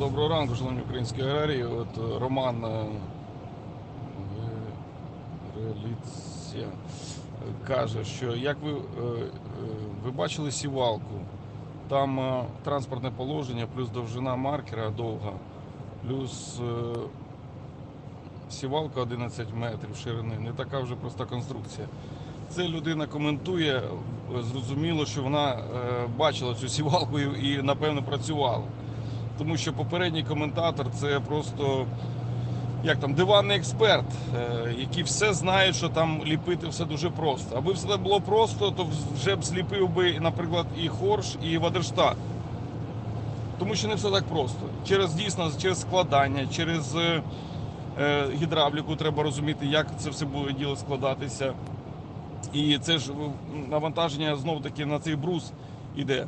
Доброго ранку, шановні українські аграрії. От е, Роман е, Реліція каже, що як ви, е, е, ви бачили сівалку, там е, транспортне положення, плюс довжина маркера довга, плюс е, сівалка 11 метрів ширини, не така вже проста конструкція. Це людина коментує, е, зрозуміло, що вона е, бачила цю сівалку і напевно працювала. Тому що попередній коментатор це просто як там диванний експерт, е, який все знає, що там ліпити все дуже просто. Аби все було просто, то вже б зліпив би, наприклад, і Хорш, і Вадерштат. Тому що не все так просто. Через дійсно, через складання, через е, е, гідравліку треба розуміти, як це все буде діло складатися. І це ж навантаження знов таки на цей брус іде.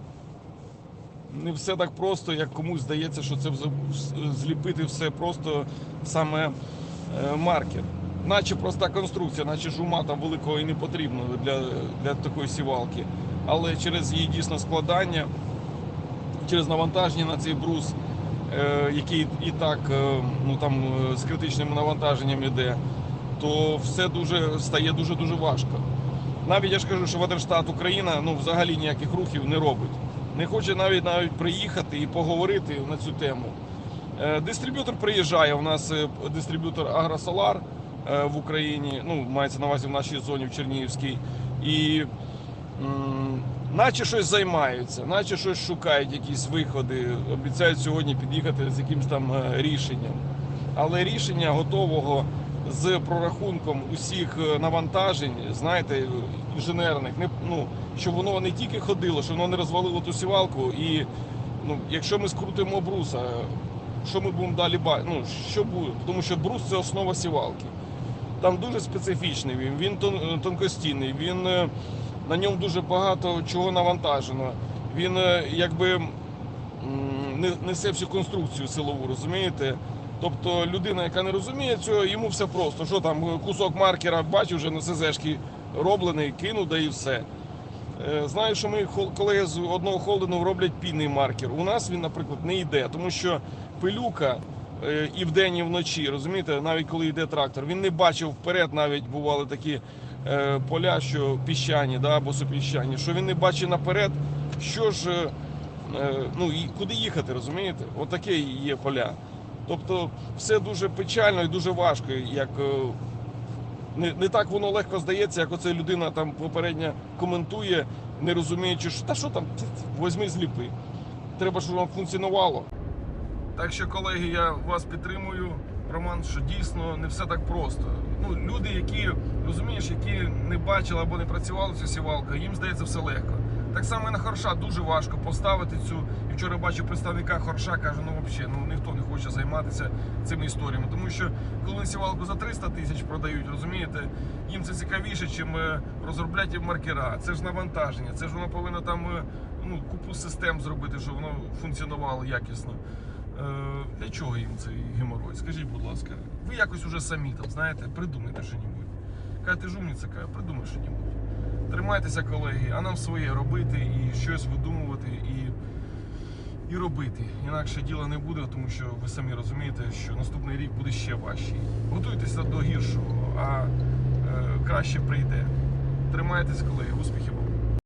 Не все так просто, як комусь здається, що це зліпити все просто саме е, маркер. Наче проста конструкція, наче ж ума там великого і не потрібно для, для такої сівалки. Але через її дійсно складання, через навантаження на цей брус, е, який і так е, ну, там, е, з критичним навантаженням іде, то все дуже стає дуже-дуже важко. Навіть я ж кажу, що Вадерштат Україна ну, взагалі ніяких рухів не робить. Не хоче навіть навіть приїхати і поговорити на цю тему. Е, Дистриб'ютор приїжджає. У нас е, дистриб'ютор Агросолар е, в Україні, ну, мається на увазі в нашій зоні в Чернігівській. І наче щось займаються, наче щось шукають, якісь виходи, обіцяють сьогодні під'їхати з якимось там рішенням. Але рішення готового з прорахунком усіх е, навантажень, знаєте, інженерних, не, ну, щоб воно не тільки ходило, щоб воно не розвалило ту сівалку. І ну, якщо ми скрутимо бруса, що ми будемо далі бачити? Ну, що буде? Тому що брус це основа сівалки. Там дуже специфічний він, він тон- тонкостінний, він е, на ньому дуже багато чого навантажено. Він е, якби несе всю конструкцію силову, розумієте? Тобто людина, яка не розуміє цього, йому все просто. Що там, кусок маркера, бачу, вже на СЗшки роблений, кинув, да і все. Е, Знаю, що хол- колеги з одного холдингу роблять пінний маркер. У нас він, наприклад, не йде, тому що пилюка е, і вдень, і вночі, розумієте, навіть коли йде трактор, він не бачив вперед, навіть бували такі е, поля, що піщані, да, або супіщані, що він не бачить наперед, що ж, ну і куди їхати, розумієте? Отаке є поля. Тобто все дуже печально і дуже важко, як е, не, не так воно легко здається, як оце людина там попередньо коментує, не розуміючи, що та що там, возьми зліпи. Треба, щоб воно функціонувало. Так що, колеги, я вас підтримую, Роман, що дійсно не все так просто. Ну, люди, які розумієш, які не бачили або не працювали цю сівалку, їм здається все легко. Так само і на хорша дуже важко поставити цю. І вчора бачив представника хорша, каже, ну взагалі, ну ніхто не хоче займатися цими історіями. Тому що коли сівалку за 300 тисяч продають, розумієте, їм це цікавіше, чим е, розробляти маркера. Це ж навантаження, це ж воно повинно там е, ну, купу систем зробити, щоб воно функціонувало якісно. Е, Для чого їм цей геморой? Скажіть, будь ласка, ви якось уже самі там, знаєте, придумайте що-небудь. Каже, ти ж умниця, каже, придумай що-небудь. Тримайтеся, колеги, а нам своє робити і щось видумувати і, і робити. Інакше діла не буде, тому що ви самі розумієте, що наступний рік буде ще важчий. Готуйтеся до гіршого, а е, краще прийде. Тримайтеся, колеги, успіхів! вам!